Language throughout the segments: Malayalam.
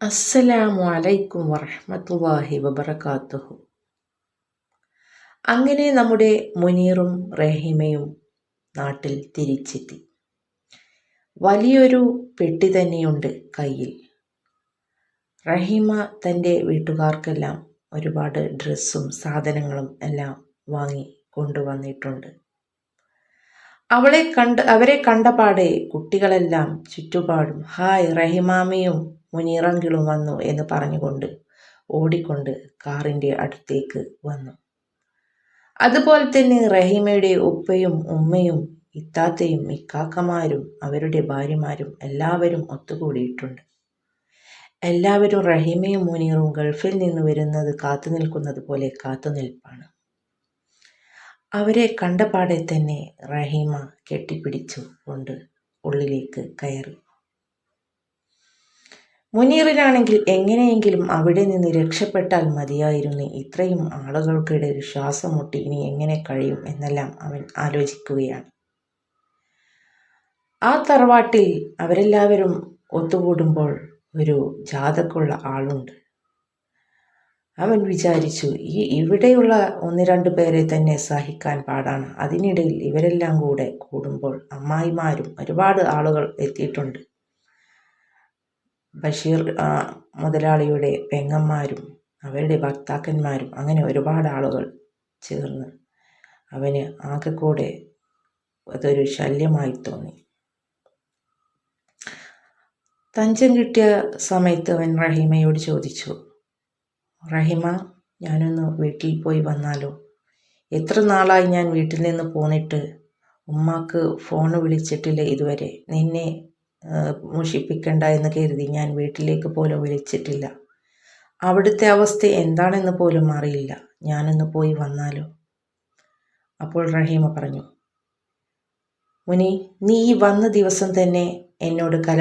അസ്സലാമു അലൈക്കും വറഹ്മത്തുള്ളാഹി വബറകാതുഹു അങ്ങനെ നമ്മുടെ മുനീറും റഹീമയും നാട്ടിൽ തിരിച്ചെത്തി. വലിയൊരു പെട്ടി തന്നെയുണ്ട് കയ്യിൽ. റഹീമ തന്റെ വീട്ടുകാർക്കെല്ലാം ഒരുപാട് ഡ്രസ്സും സാധനങ്ങളും എല്ലാം വാങ്ങി കൊണ്ടുവന്നിട്ടുണ്ട്. അവളെ കണ്ട് അവരെ കണ്ടപാടെ കുട്ടികളെല്ലാം ചുറ്റുപാടും ഹായ് റഹിമാമയും മുനീറങ്കിളും വന്നു എന്ന് പറഞ്ഞുകൊണ്ട് ഓടിക്കൊണ്ട് കാറിന്റെ അടുത്തേക്ക് വന്നു. അതുപോലെ തന്നെ റഹീമയുടെ ഉപ്പയും ഉമ്മയും ഇത്താത്തയും ഇക്കാക്കമാരും അവരുടെ ഭാര്യമാരും എല്ലാവരും ഒത്തുകൂടിയിട്ടുണ്ട്. എല്ലാവരും റഹീമയും മുനീറും ഗൾഫിൽ നിന്ന് വരുന്നത് കാത്തു നിൽക്കുന്നത് പോലെ കാത്തുനിൽപ്പാണ് അവരെ കണ്ടപാടെ തന്നെ റഹീമ കെട്ടിപ്പിടിച്ചു കൊണ്ട് ഉള്ളിലേക്ക് കയറി. മുനീറിനാണെങ്കിൽ എങ്ങനെയെങ്കിലും അവിടെ നിന്ന് രക്ഷപ്പെട്ടാൽ മതിയായിരുന്നു. ഇത്രയും ആളുകൾക്കിടയിൽ ശ്വാസം മുട്ടി ഇനി എങ്ങനെ കഴിയും എന്നെല്ലാം അവൻ ആലോചിക്കുകയാണ്. ആ തറവാട്ടിൽ അവരെല്ലാവരും ഒത്തുകൂടുമ്പോൾ ഒരു ജാതക്കുള്ള ആളുണ്ട്. അവൻ വിചാരിച്ചു ഈ ഇവിടെയുള്ള ഒന്ന് രണ്ട് പേരെ തന്നെ സഹിക്കാൻ പാടാണ്. അതിനിടയിൽ ഇവരെല്ലാം കൂടെ കൂടുമ്പോൾ അമ്മായിമാരും ഒരുപാട് ആളുകൾ എത്തിയിട്ടുണ്ട്. ബഷീർ മുതലാളിയുടെ പെങ്ങന്മാരും അവരുടെ ഭർത്താക്കന്മാരും അങ്ങനെ ഒരുപാട് ആളുകൾ ചേർന്ന് അവന് കൂടെ അതൊരു ശല്യമായി തോന്നി. തഞ്ചം കിട്ടിയ സമയത്ത് അവൻ റഹീമയോട് ചോദിച്ചു റഹിമ ഞാനൊന്ന് വീട്ടിൽ പോയി വന്നാലോ? എത്ര നാളായി ഞാൻ വീട്ടിൽ നിന്ന് പോന്നിട്ട്? ഉമ്മാക്ക് ഫോൺ വിളിച്ചിട്ടില്ല ഇതുവരെ. നിന്നെ മുഷിപ്പിക്കണ്ട എന്ന് കരുതി ഞാൻ വീട്ടിലേക്ക് പോലും വിളിച്ചിട്ടില്ല. അവിടുത്തെ അവസ്ഥ എന്താണെന്ന് പോലും അറിയില്ല. ഞാനൊന്ന് പോയി വന്നാലോ? അപ്പോൾ റഹീമ പറഞ്ഞു മുനി നീ ഈ വന്ന ദിവസം തന്നെ എന്നോട് കല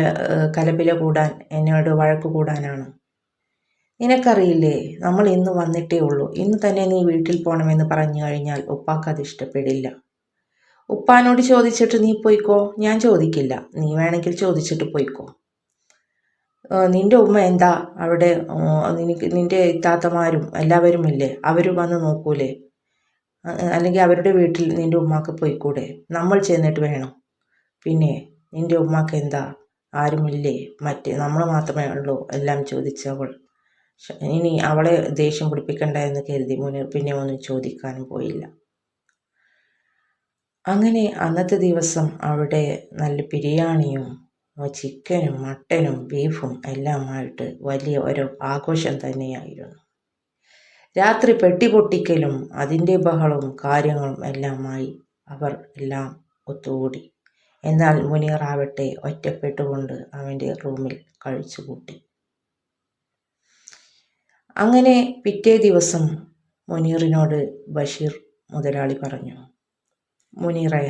കലപില കൂടാൻ എന്നോട് വഴക്ക് കൂടാനാണ്. നിനക്കറിയില്ലേ നമ്മൾ ഇന്ന് വന്നിട്ടേ ഉള്ളൂ. ഇന്ന് തന്നെ നീ വീട്ടിൽ പോകണമെന്ന് പറഞ്ഞു കഴിഞ്ഞാൽ ഉപ്പാക്ക് അത് ഇഷ്ടപ്പെടില്ല. ഉപ്പാനോട് ചോദിച്ചിട്ട് നീ പോയിക്കോ? ഞാൻ ചോദിക്കില്ല. നീ വേണമെങ്കിൽ ചോദിച്ചിട്ട് പോയിക്കോ. നിന്റെ ഉമ്മ എന്താ അവിടെ? നിനക്ക് നിന്റെ ഇത്താത്തമാരും എല്ലാവരും ഇല്ലേ അവർ വന്ന് നോക്കൂലേ? അല്ലെങ്കിൽ അവരുടെ വീട്ടിൽ നിന്റെ ഉമ്മാക്ക് പോയിക്കൂടെ? നമ്മൾ ചെന്നിട്ട് വേണം. പിന്നെ നിന്റെ ഉമ്മാക്ക് എന്താ? ആരുമില്ലേ? മറ്റേ നമ്മൾ മാത്രമേ ഉള്ളൂ എല്ലാം ചോദിച്ചവൾ ഇനി അവളെ ദേഷ്യം പിടിപ്പിക്കണ്ട എന്ന് കരുതി മുനീർ പിന്നെ ഒന്നും ചോദിക്കാനും പോയില്ല. അങ്ങനെ അന്നത്തെ ദിവസം അവിടെ നല്ല ബിരിയാണിയും ചിക്കനും മട്ടനും ബീഫും എല്ലാമായിട്ട് വലിയ ഒരു ആഘോഷം തന്നെയായിരുന്നു. രാത്രി പെട്ടി പൊട്ടിക്കലും അതിന്റെ ബഹളവും കാര്യങ്ങളും എല്ലാമായി അവർ എല്ലാം ഒത്തുകൂടി. എന്നാൽ മുനീറാവട്ടെ ഒറ്റപ്പെട്ടുകൊണ്ട് അവന്റെ റൂമിൽ കഴിച്ചുകൂട്ടി. അങ്ങനെ പിറ്റേ ദിവസം മുനീറിനോട് ബഷീർ മുതലാളി പറഞ്ഞു മുനീറയ.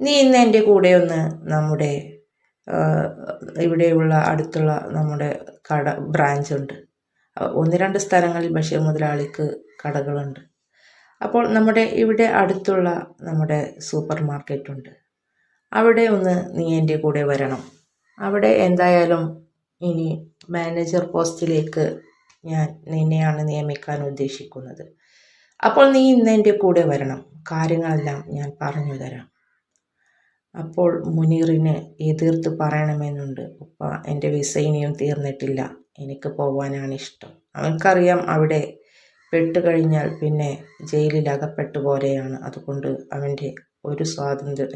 നീ ഇന്ന് എന്റെ കൂടെ ഒന്ന് നമ്മുടെ ഇവിടെയുള്ള അടുത്തുള്ള നമ്മുടെ കട ബ്രാഞ്ച് ഉണ്ട്. ഒന്ന് രണ്ട് സ്ഥലങ്ങളിൽ ബഷീർ മുതലാളിക്ക് കടകളുണ്ട്. അപ്പോൾ നമ്മുടെ ഇവിടെ അടുത്തുള്ള നമ്മുടെ സൂപ്പർ മാർക്കറ്റ് ഉണ്ട്. അവിടെ ഒന്ന് നീ എന്റെ കൂടെ വരണം. അവിടെ എന്തായാലും ഇനി മാനേജർ പോസ്റ്റിലേക്ക് ഞാൻ നിന്നെയാണ് നിയമിക്കാൻ ഉദ്ദേശിക്കുന്നത്. അപ്പോൾ നീ ഇന്ന് എന്റെ കൂടെ വരണം. കാര്യങ്ങളെല്ലാം ഞാൻ പറഞ്ഞു തരാം. അപ്പോൾ മുനീറിന് എതിർത്ത് പറയണമെന്നുണ്ട്. ഉപ്പ എന്റെ വിസ ഇനിയും തീർന്നിട്ടില്ല. എനിക്ക് പോകാനാണ് ഇഷ്ടം അവൻക്കറിയാം അവിടെ പെട്ടുകഴിഞ്ഞാൽ പിന്നെ ജയിലിൽ അകപ്പെട്ടു പോലെയാണ്. അതുകൊണ്ട് അവന്റെ ഒരു സ്വാതന്ത്ര്യം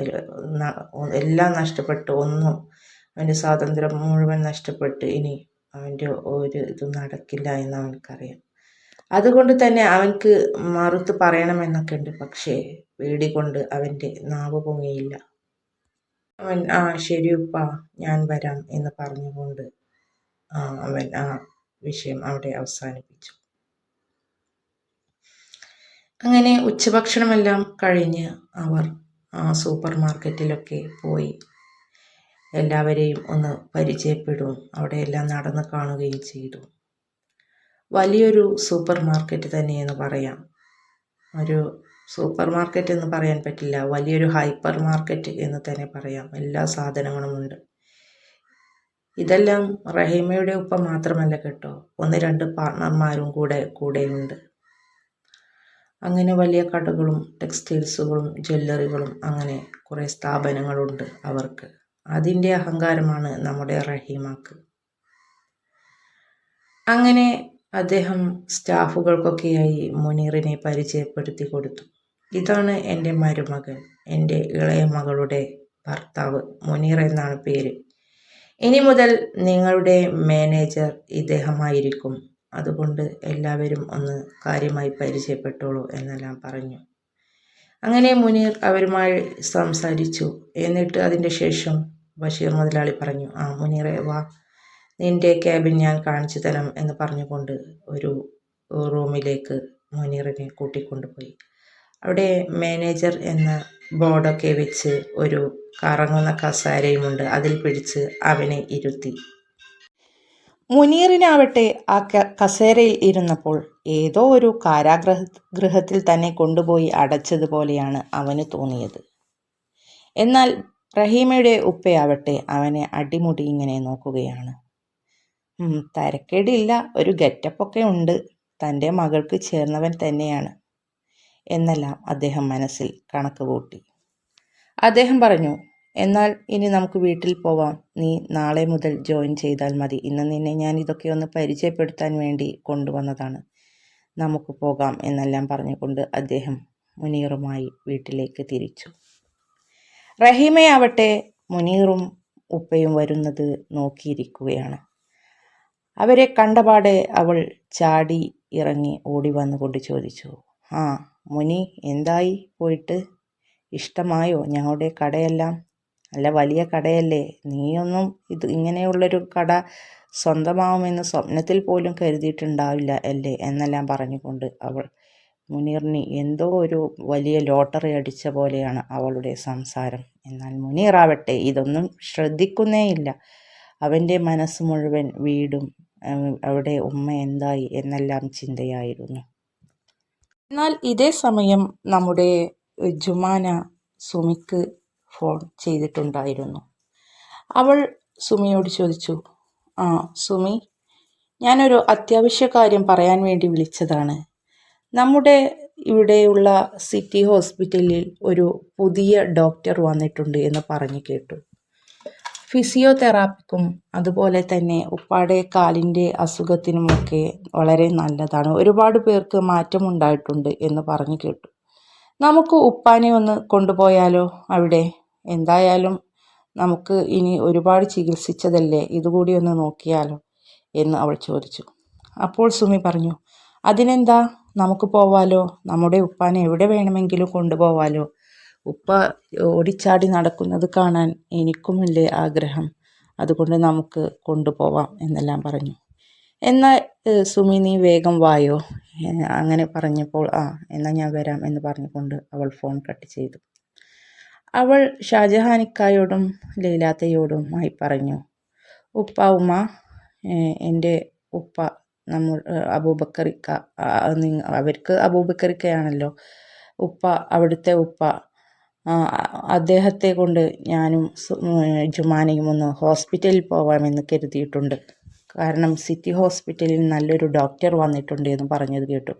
എല്ലാം നഷ്ടപ്പെട്ട്. ഒന്നും അവന്റെ സ്വാതന്ത്ര്യം മുഴുവൻ നഷ്ടപ്പെട്ട് ഇനി അവന്റെ ഒരു ഇതും നടക്കില്ല എന്ന് അവനക്കറിയാം അതുകൊണ്ട് തന്നെ അവൻക്ക് മറുത്ത് പറയണമെന്നൊക്കെ ഉണ്ട് പക്ഷേ പേടി കൊണ്ട് അവന്റെ നാവ് പൊങ്ങിയില്ല. അവൻ ആ ശരി ഉപ്പ ഞാൻ വരാം എന്ന് പറഞ്ഞുകൊണ്ട് അവൻ ആ വിഷയം അവിടെ അവസാനിപ്പിച്ചു. അങ്ങനെ ഉച്ചഭക്ഷണമെല്ലാം കഴിഞ്ഞ് അവർ ആ സൂപ്പർ മാർക്കറ്റിലൊക്കെ പോയി. എല്ലാവരെയും ഒന്ന് പരിചയപ്പെടും അവിടെയെല്ലാം നടന്ന് കാണുകയും ചെയ്തു. വലിയൊരു സൂപ്പർ മാർക്കറ്റ് തന്നെയെന്ന് പറയാം. ഒരു സൂപ്പർ മാർക്കറ്റ് എന്ന് പറയാൻ പറ്റില്ല. വലിയൊരു ഹൈപ്പർ മാർക്കറ്റ് എന്ന് തന്നെ പറയാം. എല്ലാ സാധനങ്ങളുമുണ്ട് ഇതെല്ലാം റഹീമയുടെ ഉപ്പ മാത്രമല്ല കേട്ടോ. ഒന്ന് രണ്ട് പാർട്ട്ണർമാരും കൂടെ കൂടെയുണ്ട്. അങ്ങനെ വലിയ കടകളും ടെക്സ്റ്റൈൽസുകളും ജ്വല്ലറികളും അങ്ങനെ കുറേ സ്ഥാപനങ്ങളുണ്ട് അവർക്ക്. അതിന്റെ അഹങ്കാരമാണ് നമ്മുടെ റഹീമാക്ക്. അങ്ങനെ അദ്ദേഹം സ്റ്റാഫുകൾക്കൊക്കെയായി മുനീറിനെ പരിചയപ്പെടുത്തി കൊടുത്തു. ഇതാണ് എന്റെ മരുമകൻ എന്റെ ഇളയ മകളുടെ ഭർത്താവ് മുനീർ എന്നാണ് പേര്. ഇനി മുതൽ നിങ്ങളുടെ മാനേജർ ഇദ്ദേഹമായിരിക്കും. അതുകൊണ്ട് എല്ലാവരും ഒന്ന് കാര്യമായി പരിചയപ്പെട്ടോളൂ എന്നെല്ലാം പറഞ്ഞു. അങ്ങനെ മുനീർ അവരുമായി സംസാരിച്ചു. എന്നിട്ട് അതിന്റെ ശേഷം ബഷീർ മുതലാളി പറഞ്ഞു ആ മുനീറെ വാ. നിന്റെ ക്യാബിൻ ഞാൻ കാണിച്ചു തരാം എന്ന് പറഞ്ഞുകൊണ്ട് ഒരു റൂമിലേക്ക് മുനീറിനെ കൂട്ടിക്കൊണ്ടുപോയി. അവിടെ മാനേജർ എന്ന ബോർഡൊക്കെ വെച്ച് ഒരു കറങ്ങുന്ന കസാരയുമുണ്ട്. അതിൽ പിടിച്ച് അവനെ ഇരുത്തി. മുനീറിനാവട്ടെ ആ കസേരയിൽ ഇരുന്നപ്പോൾ ഏതോ ഒരു കാരാഗ്രഹ ഗൃഹത്തിൽ തന്നെ കൊണ്ടുപോയി അടച്ചതുപോലെയാണ് അവന് തോന്നിയത്. എന്നാൽ റഹീമയുടെ ഉപ്പയാവട്ടെ അവനെ അടിമുടി ഇങ്ങനെ നോക്കുകയാണ്. തരക്കേടില്ല. ഒരു ഗെറ്റപ്പൊക്കെ ഉണ്ട്. തന്റെ മകൾക്ക് ചേർന്നവൻ തന്നെയാണ്. എന്നെല്ലാം അദ്ദേഹം മനസ്സിൽ കണക്ക് കൂട്ടി. അദ്ദേഹം പറഞ്ഞു എന്നാൽ ഇനി നമുക്ക് വീട്ടിൽ പോവാം. നീ നാളെ മുതൽ ജോയിൻ ചെയ്താൽ മതി. ഇന്ന് നിന്നെ ഞാൻ ഇതൊക്കെ ഒന്ന് പരിചയപ്പെടുത്താൻ വേണ്ടി കൊണ്ടുവന്നതാണ്. നമുക്ക് പോകാം എന്നെല്ലാം പറഞ്ഞുകൊണ്ട് അദ്ദേഹം മുനീറുമായി വീട്ടിലേക്ക് തിരിച്ചു. റഹീമയാവട്ടെ മുനീറും ഉപ്പയും വരുന്നത് നോക്കിയിരിക്കുകയാണ്. അവരെ കണ്ടപാടെ അവൾ ചാടി ഇറങ്ങി ഓടി വന്നുകൊണ്ട് ചോദിച്ചു ആ മുനി എന്തായി പോയിട്ട്? ഇഷ്ടമായോ ഞങ്ങളുടെ കടയെല്ലാം? നല്ല വലിയ കടയല്ലേ? നീയൊന്നും ഇത് ഇങ്ങനെയുള്ളൊരു കട സ്വന്തമാവുമെന്ന് സ്വപ്നത്തിൽ പോലും കരുതിയിട്ടുണ്ടാവില്ല അല്ലേ? എന്നെല്ലാം പറഞ്ഞുകൊണ്ട് അവൾ മുനീറിന് എന്തോ ഒരു വലിയ ലോട്ടറി അടിച്ച പോലെയാണ് അവളുടെ സംസാരം. എന്നാൽ മുനീറാവട്ടെ ഇതൊന്നും ശ്രദ്ധിക്കുന്നേയില്ല. അവന്റെ മനസ്സ് മുഴുവൻ വീടും അവിടെ ഉമ്മ എന്തായി എന്നെല്ലാം ചിന്തയായിരുന്നു. എന്നാൽ ഇതേ സമയം നമ്മുടെ ജുമാന സുമിക്ക് ഫോൺ ചെയ്തിട്ടുണ്ടായിരുന്നു. അവൾ സുമിയോട് ചോദിച്ചു ആ സുമി ഞാനൊരു അത്യാവശ്യ കാര്യം പറയാൻ വേണ്ടി വിളിച്ചതാണ്. നമ്മുടെ ഇവിടെയുള്ള സിറ്റി ഹോസ്പിറ്റലിൽ ഒരു പുതിയ ഡോക്ടർ വന്നിട്ടുണ്ട് എന്ന് പറഞ്ഞു കേട്ടു. ഫിസിയോതെറാപ്പിക്കും അതുപോലെ തന്നെ ഉപ്പാടെ കാലിന്റെ അസുഖത്തിനുമൊക്കെ വളരെ നല്ലതാണ്. ഒരുപാട് പേർക്ക് മാറ്റമുണ്ടായിട്ടുണ്ട് എന്ന് പറഞ്ഞു കേട്ടു. നമുക്ക് ഉപ്പാനെ ഒന്ന് കൊണ്ടുപോയാലോ? അവിടെ എന്തായാലും നമുക്ക് ഇനി ഒരുപാട് ചികിത്സിച്ചതല്ലേ? ഇതുകൂടി ഒന്ന് നോക്കിയാലോ എന്ന് അവൾ ചോദിച്ചു. അപ്പോൾ സുമി പറഞ്ഞു അതിനെന്താ? നമുക്ക് പോവാലോ? നമ്മുടെ ഉപ്പാനെ എവിടെ വേണമെങ്കിലും കൊണ്ടുപോവാലോ? ഉപ്പ ഓടിച്ചാടി നടക്കുന്നത് കാണാൻ എനിക്കുമില്ലേ ആഗ്രഹം. അതുകൊണ്ട് നമുക്ക് കൊണ്ടുപോവാം എന്നെല്ലാം പറഞ്ഞു. എന്നാൽ സുമി നീ വേഗം വായോ? അങ്ങനെ പറഞ്ഞപ്പോൾ ആ എന്നാൽ ഞാൻ വരാം എന്ന് പറഞ്ഞുകൊണ്ട് അവൾ ഫോൺ കട്ട് ചെയ്തു. അവൾ ഷാജഹാനിക്കായോടും ലീലാത്തയോടുമായി പറഞ്ഞു ഉപ്പ ഉമ്മ എന്റെ ഉപ്പ നമ്മൾ അബൂബക്കറിക്ക അവർക്ക് അബൂബക്കറിക്കയാണല്ലോ. ഉപ്പ അവിടുത്തെ ഉപ്പ അദ്ദേഹത്തെ കൊണ്ട് ഞാനും ജുമാനയും ഒന്ന് ഹോസ്പിറ്റലിൽ പോകാമെന്ന് കരുതിയിട്ടുണ്ട്. കാരണം സിറ്റി ഹോസ്പിറ്റലിൽ നല്ലൊരു ഡോക്ടർ വന്നിട്ടുണ്ട് എന്ന് പറഞ്ഞത് കേട്ടു.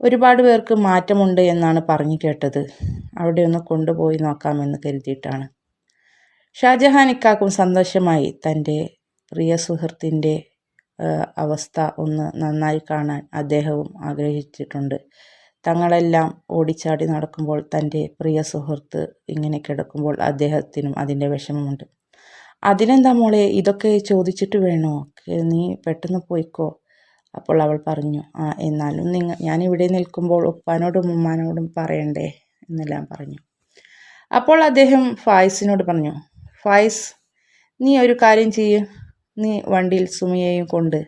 ഒരുപാട് പേർക്ക് മാറ്റമുണ്ട് എന്നാണ് പറഞ്ഞു കേട്ടത്. അവിടെ ഒന്ന് കൊണ്ടുപോയി നോക്കാമെന്ന് കരുതിയിട്ടാണ്. ഷാജഹാൻ ഇക്കാക്കും സന്തോഷമായി. തന്റെ പ്രിയ സുഹൃത്തിന്റെ അവസ്ഥ ഒന്ന് നന്നായി കാണാൻ അദ്ദേഹവും ആഗ്രഹിച്ചിട്ടുണ്ട്. തങ്ങളെല്ലാം ഓടിച്ചാടി നടക്കുമ്പോൾ തന്റെ പ്രിയ സുഹൃത്ത് ഇങ്ങനെ കിടക്കുമ്പോൾ അദ്ദേഹത്തിനും അതിന്റെ വിഷമമുണ്ട്. അതിനെന്താ മോളെ ഇതൊക്കെ ചോദിച്ചിട്ട് വേണോ? നീ പെട്ടെന്ന് പോയിക്കോ അപ്പോൾ അവൾ പറഞ്ഞു. ആ എന്നാലും നിങ്ങൾ ഞാനിവിടെ നിൽക്കുമ്പോൾ ഉപ്പാനോടും ഉമ്മാനോടും പറയണ്ടേ എന്നെല്ലാം പറഞ്ഞു. അപ്പോൾ അദ്ദേഹം ഫായിസിനോട് പറഞ്ഞു. ഫായിസ് നീ ഒരു കാര്യം ചെയ്യ്. നീ വണ്ടിയിൽ സുമിയെയും കൊണ്ട്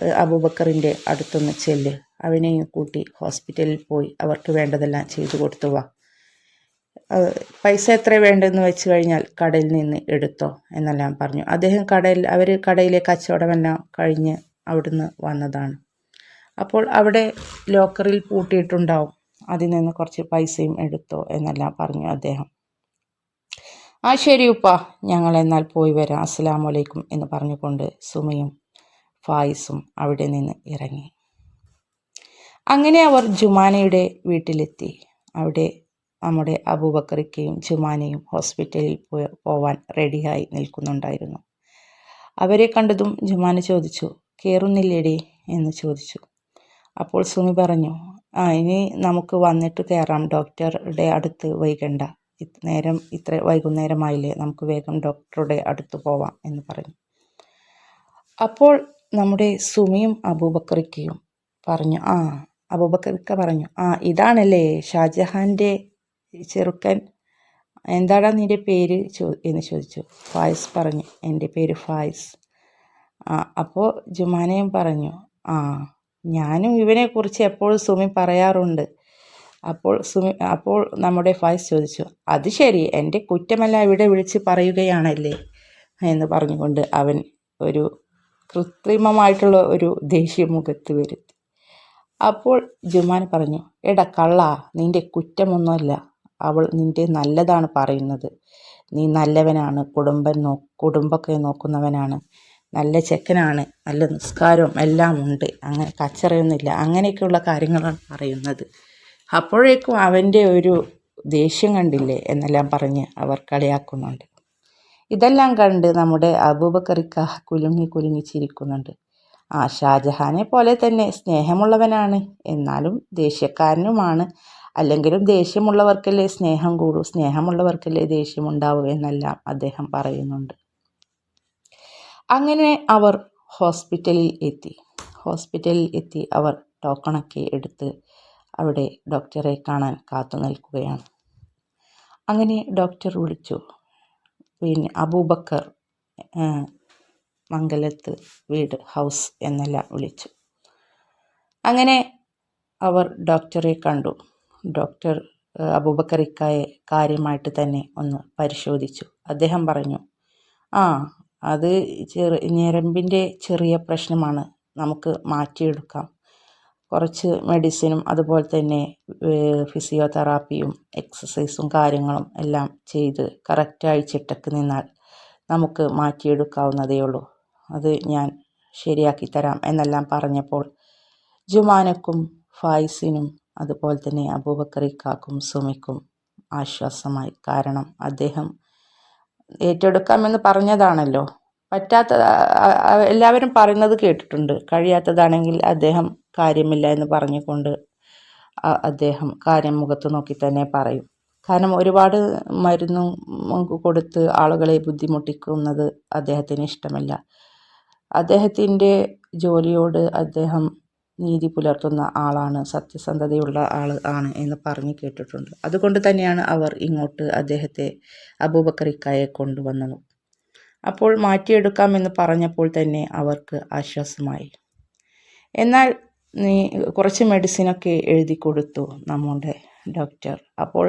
അബൂബക്കറിന്റെ അടുത്തൊന്ന് ചെല്ല്. അവനെയും കൂട്ടി ഹോസ്പിറ്റലിൽ പോയി. അവർക്ക് വേണ്ടതെല്ലാം ചെയ്തു കൊടുത്തു. വാ. പൈസ എത്ര വേണ്ടെന്ന് വെച്ച് കഴിഞ്ഞാൽ കടയിൽ നിന്ന് എടുത്തോ എന്നെല്ലാം പറഞ്ഞു. അദ്ദേഹം കടയിൽ അവർ കടയിലെ കച്ചവടമെല്ലാം കഴിഞ്ഞ് അവിടുന്ന് വന്നതാണ്. അപ്പോൾ അവിടെ ലോക്കറിൽ പൂട്ടിയിട്ടുണ്ടാവും. അതിൽ നിന്ന് കുറച്ച് പൈസയും എടുത്തോ എന്നെല്ലാം പറഞ്ഞു അദ്ദേഹം. ആ ശരി ഉപ്പ ഞങ്ങൾ എന്നാൽ പോയി വരാം. അസ്സലാമു അലൈക്കും എന്ന് പറഞ്ഞുകൊണ്ട് സുമയും ഫായിസും അവിടെ നിന്ന് ഇറങ്ങി. അങ്ങനെ അവർ ജുമാനയുടെ വീട്ടിലെത്തി. അവിടെ നമ്മുടെ അബൂബക്കറിക്കയും ജുമാനയും ഹോസ്പിറ്റലിൽ പോവാൻ റെഡിയായി നിൽക്കുന്നുണ്ടായിരുന്നു. അവരെ കണ്ടതും ജുമാന ചോദിച്ചു കയറുന്നില്ലേടി എന്ന് ചോദിച്ചു. അപ്പോൾ സുമി പറഞ്ഞു ആ ഇനി നമുക്ക് വന്നിട്ട് കയറാം ഡോക്ടറുടെ അടുത്ത് വൈകണ്ട. നേരം ഇത്ര വൈകുന്നേരമായില്ലേ. നമുക്ക് വേഗം ഡോക്ടറുടെ അടുത്ത് പോവാം എന്ന് പറഞ്ഞു. അപ്പോൾ നമ്മുടെ സുമിയും അബൂബക്കറിക്കയും പറഞ്ഞു ആ അബൂബക്കറിക്ക പറഞ്ഞു ആ ഇതാണല്ലേ ഷാജഹാന്റെ ചെറുക്കൻ. എന്താടാ നിന്റെ പേര്? ചോ എന്ന് ചോദിച്ചു. ഫായിസ് പറഞ്ഞു എന്റെ പേര് ഫായിസ്. ആ അപ്പോൾ ജുമാനയും പറഞ്ഞു ആ ഞാനും ഇവനെക്കുറിച്ച് എപ്പോഴും സുമി പറയാറുണ്ട്. അപ്പോൾ സുമി അപ്പോൾ നമ്മുടെ ഫായിസ് ചോദിച്ചു അത് ശരി എന്റെ കുറ്റമല്ല ഇവിടെ വിളിച്ച് പറയുകയാണല്ലേ? എന്ന് പറഞ്ഞുകൊണ്ട് അവൻ ഒരു കൃത്രിമമായിട്ടുള്ള ഒരു ദേഷ്യം മുഖത്ത് വരുത്തി. അപ്പോൾ ജുമാൻ പറഞ്ഞു എടാ കള്ള നിന്റെ കുറ്റമൊന്നുമല്ല. അവൾ നിന്റെ നല്ലതാണ് പറയുന്നത്. നീ നല്ലവനാണ് കുടുംബം നോ കുടുംബമൊക്കെ നോക്കുന്നവനാണ്. നല്ല ചെക്കനാണ് നല്ല നിസ്കാരവും എല്ലാം ഉണ്ട്. അങ്ങനെ കച്ചറയൊന്നുമില്ല. അങ്ങനെയൊക്കെയുള്ള കാര്യങ്ങളാണ് പറയുന്നത്. അപ്പോഴേക്കും അവന്റെ ഒരു ദേഷ്യം കണ്ടില്ലേ? എന്നെല്ലാം പറഞ്ഞ് അവർ കളിയാക്കുന്നുണ്ട്. ഇതെല്ലാം കണ്ട് നമ്മുടെ അബൂബക്കറിക്ക കുലുങ്ങി കുലുങ്ങി ചിരിക്കുന്നുണ്ട് ആ ഷാജഹാനെ പോലെ തന്നെ സ്നേഹമുള്ളവനാണ്. എന്നാലും ദേഷ്യക്കാരനുമാണ്. അല്ലെങ്കിലും ദേഷ്യമുള്ളവർക്കല്ലേ സ്നേഹം കൂടൂ സ്നേഹമുള്ളവർക്കല്ലേ ദേഷ്യമുണ്ടാവൂ എന്നെല്ലാം അദ്ദേഹം പറയുന്നുണ്ട്. അങ്ങനെ അവർ ഹോസ്പിറ്റലിൽ എത്തി. ഹോസ്പിറ്റലിൽ എത്തി അവർ ടോക്കണൊക്കെ എടുത്ത് അവിടെ ഡോക്ടറെ കാണാൻ കാത്തു നിൽക്കുകയാണ്. അങ്ങനെ ഡോക്ടർ വിളിച്ചു. പിന്നെ അബൂബക്കർ മംഗലത്ത് വീട് ഹൗസ് എന്നെല്ലാം വിളിച്ചു. അങ്ങനെ അവർ ഡോക്ടറെ കണ്ടു. ഡോക്ടർ ആ, അബൂബക്കറിക്കായെ കാര്യമായിട്ട് തന്നെ ഒന്ന് പരിശോധിച്ചു. അദ്ദേഹം പറഞ്ഞു ആ അത് ചെറു ഞരമ്പിന്റെ ചെറിയ പ്രശ്നമാണ്. നമുക്ക് മാറ്റിയെടുക്കാം. കുറച്ച് മെഡിസിനും അതുപോലെ തന്നെ ഫിസിയോതെറാപ്പിയും എക്സസൈസും കാര്യങ്ങളും എല്ലാം ചെയ്ത് കറക്റ്റായി ചിട്ടക്ക് നിന്നാൽ നമുക്ക് മാറ്റിയെടുക്കാവുന്നതേ ഉള്ളൂ. അത് ഞാൻ ശരിയാക്കി തരാം എന്നെല്ലാം പറഞ്ഞപ്പോൾ ജുമാനക്കും ഫായിസിനും അതുപോലെ തന്നെ അബൂബക്കറിക്കാക്കും സുമിക്കും ആശ്വാസമായി. കാരണം അദ്ദേഹം ഏറ്റെടുക്കാമെന്ന് പറഞ്ഞതാണല്ലോ. പറ്റാത്ത എല്ലാവരും പറയുന്നത് കേട്ടിട്ടുണ്ട്. കഴിയാത്തതാണെങ്കിൽ അദ്ദേഹം കാര്യമില്ല എന്ന് പറഞ്ഞുകൊണ്ട് അദ്ദേഹം കാര്യം മുഖത്ത് നോക്കി തന്നെ പറയും. കാരണം ഒരുപാട് മരുന്നും കൊടുത്ത് ആളുകളെ ബുദ്ധിമുട്ടിക്കുന്നത് അദ്ദേഹത്തിന് ഇഷ്ടമല്ല. അദ്ദേഹത്തിന്റെ ജോലിയോട് അദ്ദേഹം നീതി പുലർത്തുന്ന ആളാണ് സത്യസന്ധതയുള്ള ആൾ ആണ് എന്ന് പറഞ്ഞു കേട്ടിട്ടുണ്ട്. അതുകൊണ്ട് തന്നെയാണ് അവർ ഇങ്ങോട്ട് അദ്ദേഹത്തെ അബൂബക്കറിക്കായെ കൊണ്ടുവന്നത്. അപ്പോൾ മാറ്റിയെടുക്കാമെന്ന് പറഞ്ഞപ്പോൾ തന്നെ അവർക്ക് ആശ്വാസമായി. എന്നാൽ നീ കുറച്ച് മെഡിസിനൊക്കെ എഴുതി കൊടുത്തു നമ്മുടെ ഡോക്ടർ. അപ്പോൾ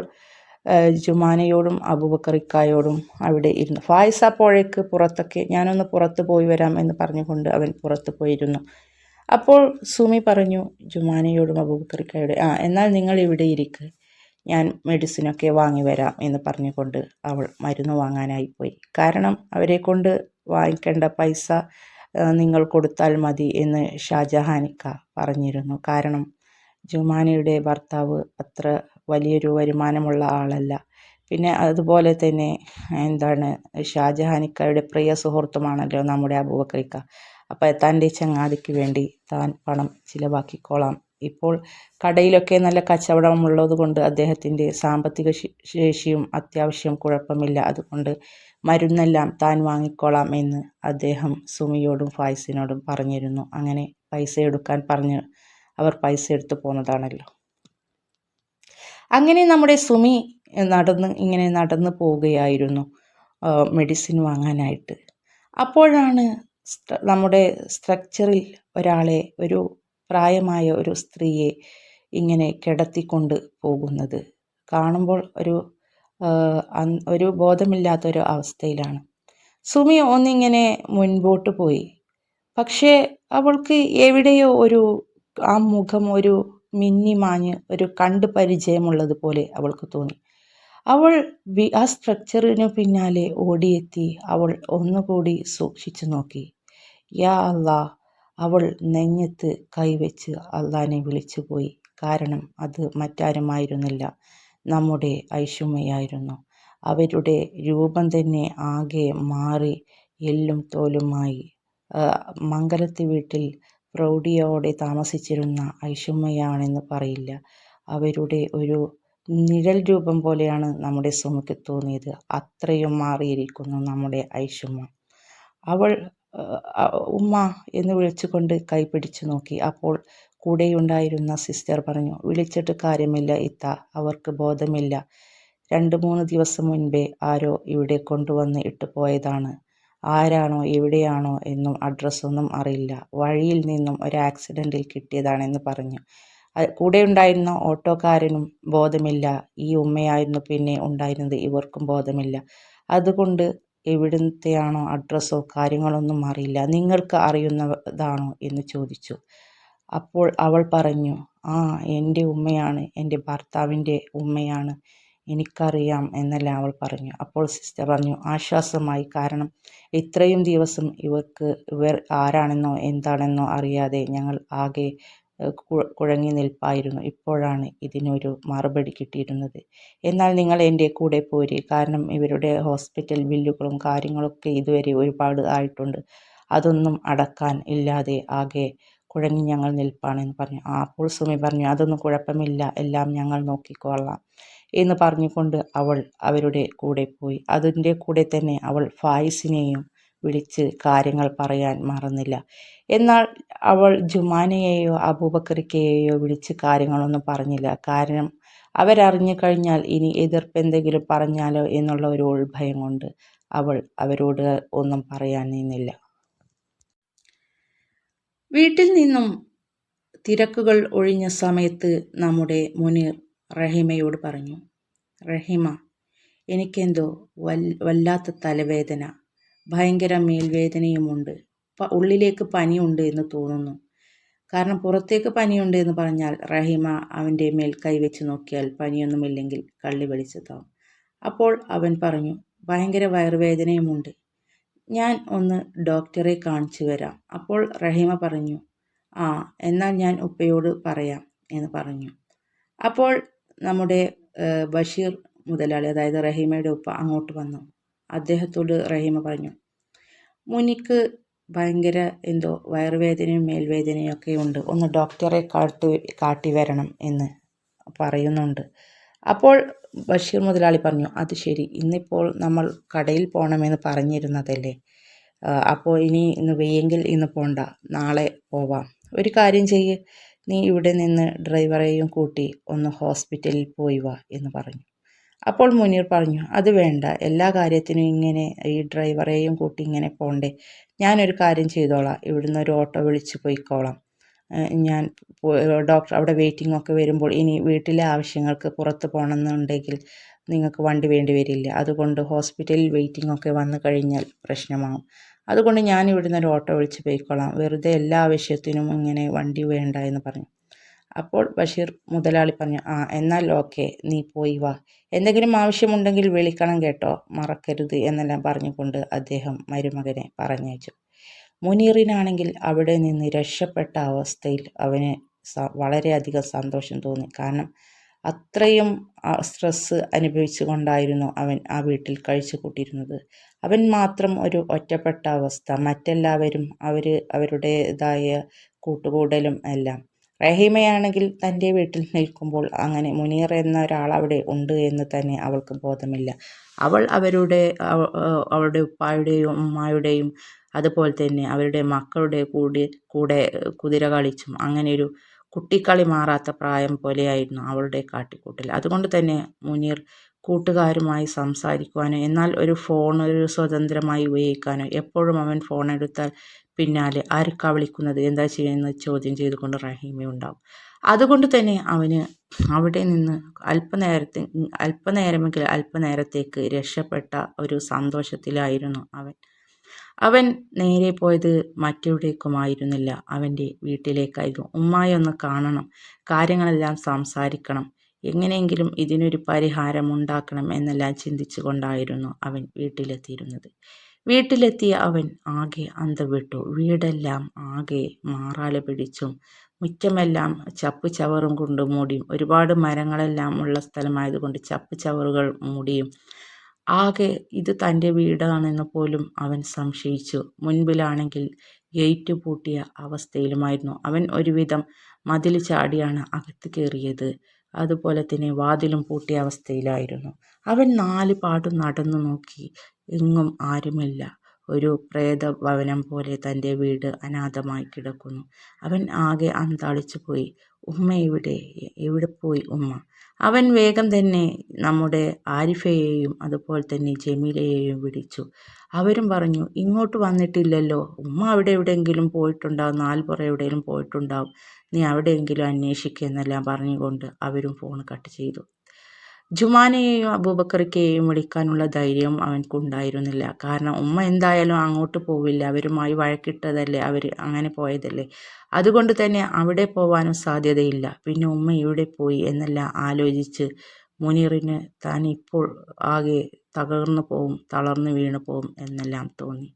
ജുമാനയോടും അബൂബക്കറിക്കായോടും അവിടെ ഇരുന്നു. ഫായിസ് അപ്പോഴേക്ക് പുറത്തൊക്കെ ഞാനൊന്ന് പുറത്ത് പോയി വരാം എന്ന് പറഞ്ഞുകൊണ്ട് അവൻ പുറത്ത് പോയിരുന്നു. അപ്പോൾ സുമി പറഞ്ഞു ജുമാനയോടും അബൂബക്കറിക്കായോടും ആ എന്നാൽ നിങ്ങൾ ഇവിടെ ഇരിക്ക്. ഞാൻ മെഡിസിനൊക്കെ വാങ്ങി വരാം എന്ന് പറഞ്ഞുകൊണ്ട് അവൾ മരുന്ന് വാങ്ങാനായി പോയി. കാരണം അവരെ കൊണ്ട് വാങ്ങിക്കേണ്ട പൈസ നിങ്ങൾ കൊടുത്താൽ മതി എന്ന് ഷാജഹാനിക്ക പറഞ്ഞിരുന്നു. കാരണം ജുമാനയുടെ ഭർത്താവ് അത്ര വലിയൊരു വരുമാനമുള്ള ആളല്ല. പിന്നെ അതുപോലെ തന്നെ എന്താണ് ഷാജഹാനിക്കയുടെ പ്രിയ സുഹൃത്തുമാണല്ലോ നമ്മുടെ അബൂബക്കറിക്ക അപ്പോൾ തന്റെ ചങ്ങാതിക്ക് വേണ്ടി താൻ പണം ചിലവാക്കിക്കോളാം ഇപ്പോൾ കടയിലൊക്കെ നല്ല കച്ചവടമുള്ളത് കൊണ്ട് അദ്ദേഹത്തിന്റെ സാമ്പത്തിക ശേഷിയും അത്യാവശ്യം കുഴപ്പമില്ല. അതുകൊണ്ട് മരുന്നെല്ലാം താൻ വാങ്ങിക്കോളാം എന്ന് അദ്ദേഹം സുമിയോടും ഫായിസിനോടും പറഞ്ഞിരുന്നു. അങ്ങനെ പൈസ എടുക്കാൻ പറഞ്ഞ് അവർ പൈസ എടുത്തു പോന്നതാണല്ലോ. അങ്ങനെ നമ്മുടെ സുമി നടന്ന് ഇങ്ങനെ നടന്നു പോവുകയായിരുന്നു മെഡിസിൻ വാങ്ങാനായിട്ട്. അപ്പോഴാണ് നമ്മുടെ സ്ട്രക്ചറിൽ ഒരാളെ ഒരു പ്രായമായ ഒരു സ്ത്രീയെ ഇങ്ങനെ കിടത്തിക്കൊണ്ട് പോകുന്നത്. കാണുമ്പോൾ ഒരു ഒരു ബോധമില്ലാത്ത ഒരു ബോധമില്ലാത്തൊരു അവസ്ഥയിലാണ്. സുമി ഒന്നിങ്ങനെ മുൻപോട്ട് പോയി. പക്ഷേ അവൾക്ക് എവിടെയോ ഒരു ആ മുഖം ഒരു മിന്നി മാഞ്ഞ് ഒരു കണ്ട് പരിചയമുള്ളതുപോലെ അവൾക്ക് തോന്നി. അവൾ ആ സ്ട്രക്ചറിനു പിന്നാലെ ഓടിയെത്തി അവൾ ഒന്നുകൂടി സൂക്ഷിച്ചു നോക്കി. യാ അല്ലാ അവൾ നെഞ്ഞത്ത് കൈവച്ച് അള്ളാനെ വിളിച്ചുപോയി കാരണം അത് മറ്റാരുമായിരുന്നില്ല. നമ്മുടെ ഐഷുമ്മയായിരുന്നു അവരുടെ രൂപം തന്നെ ആകെ മാറി എല്ലും തോലുമായി. മംഗലത്ത് വീട്ടിൽ പ്രൗഢിയോടെ താമസിച്ചിരുന്ന ഐഷുമ്മയാണെന്ന് പറയില്ല. അവരുടെ ഒരു നിഴൽ രൂപം പോലെയാണ് നമ്മുടെ സുമയ്ക്ക് തോന്നിയത്. അത്രയും മാറിയിരിക്കുന്നു നമ്മുടെ ഐഷുമ്മ അവൾ ഉമ്മ എന്ന് വിളിച്ചുകൊണ്ട് കൈ പിടിച്ചു നോക്കി. അപ്പോൾ കൂടെയുണ്ടായിരുന്ന സിസ്റ്റർ പറഞ്ഞു വിളിച്ചിട്ട് കാര്യമില്ല ഇത്ത അവർക്ക് ബോധമില്ല. രണ്ട് മൂന്ന് ദിവസം മുൻപേ ആരോ ഇവിടെ കൊണ്ടുവന്ന് ഇട്ടുപോയതാണ് ആരാണോ എവിടെയാണോ എന്നും അഡ്രസ്സൊന്നും അറിയില്ല. വഴിയിൽ നിന്നും ഒരു ആക്സിഡന്റിൽ കിട്ടിയതാണെന്ന് പറഞ്ഞു. കൂടെ ഉണ്ടായിരുന്ന ഓട്ടോക്കാരനും ബോധമില്ല. ഈ ഉമ്മയായിരുന്നു പിന്നെ ഉണ്ടായിരുന്നത് ഇവർക്കും ബോധമില്ല. അതുകൊണ്ട് എവിടുത്തെയാണോ അഡ്രസ്സോ കാര്യങ്ങളൊന്നും അറിയില്ല. നിങ്ങൾക്ക് അറിയുന്നതാണോ എന്ന് ചോദിച്ചു. അപ്പോൾ അവൾ പറഞ്ഞു ആ എന്റെ ഉമ്മയാണ് എന്റെ ഭർത്താവിന്റെ ഉമ്മയാണ് എനിക്കറിയാം എന്നെല്ലാം അവൾ പറഞ്ഞു. അപ്പോൾ സിസ്റ്റർ പറഞ്ഞു ആശ്വാസമായി കാരണം ഇത്രയും ദിവസം ഇവർക്ക് ഇവർ ആരാണെന്നോ എന്താണെന്നോ അറിയാതെ ഞങ്ങൾ ആകെ കുഴങ്ങി നിൽപ്പായിരുന്നു. ഇപ്പോഴാണ് ഇതിനൊരു മറുപടി കിട്ടിയിരുന്നത്. എന്നാൽ നിങ്ങൾ എന്റെ കൂടെ പോര്. കാരണം ഇവരുടെ ഹോസ്പിറ്റൽ ബില്ലുകളും കാര്യങ്ങളൊക്കെ ഇതുവരെ ഒരുപാട് ആയിട്ടുണ്ട്. അതൊന്നും അടക്കാൻ ഇല്ലാതെ ആകെ കുഴങ്ങി ഞങ്ങൾ നിൽപ്പാണെന്ന് പറഞ്ഞു. ആ അപ്പോൾ സുമി പറഞ്ഞു അതൊന്നും കുഴപ്പമില്ല. എല്ലാം ഞങ്ങൾ നോക്കിക്കൊള്ളാം എന്ന് പറഞ്ഞുകൊണ്ട് അവൾ അവരുടെ കൂടെ പോയി. അതിന്റെ കൂടെ തന്നെ അവൾ ഫായിസിനെയും വിളിച്ച് കാര്യങ്ങൾ പറയാൻ മറന്നില്ല. എന്നാൽ അവൾ ജുമാനയെയോ അബൂബക്കറിക്കയെയോ വിളിച്ച് കാര്യങ്ങളൊന്നും പറഞ്ഞില്ല. കാരണം അവരറിഞ്ഞു കഴിഞ്ഞാൽ ഇനി എതിർപ്പ് എന്തെങ്കിലും പറഞ്ഞാലോ എന്നുള്ള ഒരു ഉൾഭയം കൊണ്ട് അവൾ അവരോട് ഒന്നും പറയാൻ നിന്നില്ല. വീട്ടിൽ നിന്നും തിരക്കുകൾ ഒഴിഞ്ഞ സമയത്ത് നമ്മുടെ മുനീർ റഹിമയോട് പറഞ്ഞു റഹിമ എനിക്കെന്തോ വല്ലാത്ത തലവേദന. ഭയങ്കര മേൽവേദനയുമുണ്ട്. ഉള്ളിലേക്ക് പനിയുണ്ട് എന്ന് തോന്നുന്നു. കാരണം പുറത്തേക്ക് പനിയുണ്ട് എന്ന് പറഞ്ഞാൽ റഹിമ അവന്റെ മേൽ കൈവച്ച് നോക്കിയാൽ പനിയൊന്നുമില്ലെങ്കിൽ കള്ളി വെളിച്ചതാവും അപ്പോൾ അവൻ പറഞ്ഞു ഭയങ്കര വയറുവേദനയുമുണ്ട്. ഞാൻ ഒന്ന് ഡോക്ടറെ കാണിച്ചു വരാം. അപ്പോൾ റഹിമ പറഞ്ഞു ആ എന്നാൽ ഞാൻ ഉപ്പയോട് പറയാം എന്ന് പറഞ്ഞു. അപ്പോൾ നമ്മുടെ ബഷീർ മുതലാളി അതായത് റഹീമയുടെ ഉപ്പ അങ്ങോട്ട് വന്നു. അദ്ദേഹത്തോട് റഹീമ പറഞ്ഞു മുനിക്ക് ഭയങ്കര എന്തോ വയറുവേദനയും മേൽവേദനയും ഒക്കെ ഉണ്ട്. ഒന്ന് ഡോക്ടറെ കാട്ടു കാട്ടി വരണം എന്ന് പറയുന്നുണ്ട്. അപ്പോൾ ബഷീർ മുതലാളി പറഞ്ഞു അത് ശരി. ഇന്നിപ്പോൾ നമ്മൾ കടയിൽ പോകണമെന്ന് പറഞ്ഞിരുന്നതല്ലേ. അപ്പോൾ ഇനി ഇന്ന് വെയ്യെങ്കിൽ ഇന്ന് പോണ്ട. നാളെ പോവാം. ഒരു കാര്യം ചെയ്യ്. നീ ഇവിടെ നിന്ന് ഡ്രൈവറെയും കൂട്ടി ഒന്ന് ഹോസ്പിറ്റലിൽ പോയി വാ എന്ന് പറഞ്ഞു. അപ്പോൾ മുനീർ പറഞ്ഞു അത് വേണ്ട. എല്ലാ കാര്യത്തിനും ഇങ്ങനെ ഈ ഡ്രൈവറെയും കൂട്ടി ഇങ്ങനെ പോണ്ടേ. ഞാനൊരു കാര്യം ചെയ്തോളാം. ഇവിടുന്ന് ഒരു ഓട്ടോ വിളിച്ച് പോയിക്കോളാം. ഞാൻ ഡോക്ടർ അവിടെ വെയിറ്റിംഗ് ഒക്കെ വരുമ്പോൾ ഇനി വീട്ടിലെ ആവശ്യങ്ങൾക്ക് പുറത്ത് പോകണമെന്നുണ്ടെങ്കിൽ നിങ്ങൾക്ക് വണ്ടി വേണ്ടി വരില്ല. അതുകൊണ്ട് ഹോസ്പിറ്റലിൽ വെയിറ്റിംഗ് ഒക്കെ വന്നു കഴിഞ്ഞാൽ പ്രശ്നമാകും. അതുകൊണ്ട് ഞാൻ ഇവിടുന്ന് ഒരു ഓട്ടോ വിളിച്ച് പോയിക്കോളാം. വെറുതെ എല്ലാ ആവശ്യത്തിനും ഇങ്ങനെ വണ്ടി വേണ്ട എന്ന് പറഞ്ഞു. അപ്പോൾ ബഷീർ മുതലാളി പറഞ്ഞു ആ എന്നാൽ ഓക്കെ നീ പോയി വാ. എന്തെങ്കിലും ആവശ്യമുണ്ടെങ്കിൽ വിളിക്കണം കേട്ടോ മറക്കരുത് എന്നെല്ലാം പറഞ്ഞുകൊണ്ട് അദ്ദേഹം മരുമകനെ പറഞ്ഞയച്ചു. മുനീറിനാണെങ്കിൽ അവിടെ നിന്ന് രക്ഷപ്പെട്ട അവസ്ഥയിൽ അവന് വളരെയധികം സന്തോഷം തോന്നി. കാരണം അത്രയും സ്ട്രെസ്സ് അനുഭവിച്ചു കൊണ്ടായിരുന്നു അവൻ ആ വീട്ടിൽ കഴിച്ചു കൂട്ടിയിരുന്നത്. അവൻ മാത്രം ഒരു ഒറ്റപ്പെട്ട അവസ്ഥ. മറ്റെല്ലാവരും അവർ അവരുടേതായ കൂട്ടുകൂടലും എല്ലാം റഹീമയാണെങ്കിൽ തന്റെ വീട്ടിൽ നിൽക്കുമ്പോൾ അങ്ങനെ മുനീർ എന്ന ഒരാൾ അവിടെ ഉണ്ട് എന്ന് തന്നെ അവൾക്ക് ബോധമില്ല. അവൾ അവരുടെ അവളുടെ ഉപ്പായുടെയും ഉമ്മായുടെയും അതുപോലെ തന്നെ അവരുടെ മക്കളുടെ കൂടി കൂടെ കുതിര കളിച്ചും അങ്ങനെ ഒരു കുട്ടിക്കളി മാറാത്ത പ്രായം പോലെയായിരുന്നു അവളുടെ കാട്ടിക്കൂട്ടൽ. അതുകൊണ്ട് തന്നെ മുനീർ കൂട്ടുകാരുമായി സംസാരിക്കുവാനോ എന്നാൽ ഒരു ഫോൺ ഒരു സ്വതന്ത്രമായി ഉപയോഗിക്കാനോ എപ്പോഴും അവൻ ഫോൺ എടുത്താൽ പിന്നാലെ ആർക്കാ വിളിക്കുന്നത് എന്താ ചെയ്യുന്നത് ചോദ്യം ചെയ്തുകൊണ്ട് റഹീമയുണ്ടാവും അതുകൊണ്ട് തന്നെ അവന് അവിടെ നിന്ന് അല്പനേരത്തെ അല്പനേരമെങ്കിൽ അല്പനേരത്തേക്ക് രക്ഷപ്പെട്ട ഒരു സന്തോഷത്തിലായിരുന്നു അവൻ. അവൻ നേരെ പോയത് മറ്റെവിടേക്കുമായിരുന്നില്ല. അവന്റെ വീട്ടിലേക്കായിരുന്നു. ഉമ്മായി ഒന്ന് കാണണം. കാര്യങ്ങളെല്ലാം സംസാരിക്കണം. എങ്ങനെയെങ്കിലും ഇതിനൊരു പരിഹാരം ഉണ്ടാക്കണം എന്നെല്ലാം ചിന്തിച്ചുകൊണ്ടായിരുന്നു അവൻ വീട്ടിലെത്തിയിരുന്നത്. വീട്ടിലെത്തിയ അവൻ ആകെ അന്തവിട്ടു. വീടെല്ലാം ആകെ മാറാല പിടിച്ചും മുറ്റമെല്ലാം ചപ്പ് ചവറും കൊണ്ട് മൂടിയും ഒരുപാട് മരങ്ങളെല്ലാം ഉള്ള സ്ഥലമായതുകൊണ്ട് ചപ്പ് ചവറുകൾ മൂടിയും ആകെ ഇത് തന്റെ വീടാണെന്ന് പോലും അവൻ സംശയിച്ചു. മുൻപിലാണെങ്കിൽ ഗേറ്റ് പൂട്ടിയ അവസ്ഥയിലുമായിരുന്നു. അവൻ ഒരുവിധം മതിൽ ചാടിയാണ് അകത്ത് കയറിയത്. അതുപോലെ തന്നെ വാതിലും പൂട്ടിയ അവസ്ഥയിലായിരുന്നു. അവൻ നാല് പാടും നടന്നു നോക്കി. എങ്ങും ആരുമില്ല. ഒരു പ്രേത ഭവനം പോലെ തന്റെ വീട് അനാഥമായി കിടക്കുന്നു. അവൻ ആകെ അന്താളിച്ചു പോയി. ഉമ്മ എവിടെ? എവിടെ പോയി ഉമ്മ? അവൻ വേഗം തന്നെ നമ്മുടെ ആരിഫയെയും അതുപോലെ തന്നെ ജമീലയെയും വിളിച്ചു. അവരും പറഞ്ഞു ഇങ്ങോട്ട് വന്നിട്ടില്ലല്ലോ. ഉമ്മ അവിടെ എവിടെയെങ്കിലും പോയിട്ടുണ്ടാവും. നാൽപ്പുറ എവിടെയെങ്കിലും പോയിട്ടുണ്ടാവും. നീ അവിടെയെങ്കിലും അന്വേഷിക്കുക എന്നെല്ലാം പറഞ്ഞുകൊണ്ട് അവരും ഫോൺ കട്ട് ചെയ്തു. ജുമാനെയും അബൂബക്കറിക്കെയും വിളിക്കാനുള്ള ധൈര്യം അവൻക്കുണ്ടായിരുന്നില്ല. കാരണം ഉമ്മ എന്തായാലും അങ്ങോട്ട് പോവില്ല. അവരുമായി വഴക്കിട്ടതല്ലേ? അവർ അങ്ങനെ പോയതല്ലേ? അതുകൊണ്ട് തന്നെ അവിടെ പോവാനും സാധ്യതയില്ല. പിന്നെ ഉമ്മ ഇവിടെ പോയി എന്നെല്ലാം ആലോചിച്ച് മുനീറിന് താൻ ഇപ്പോൾ ആകെ തകർന്നു പോവും തളർന്നു വീണു പോവും എന്നെല്ലാം തോന്നി.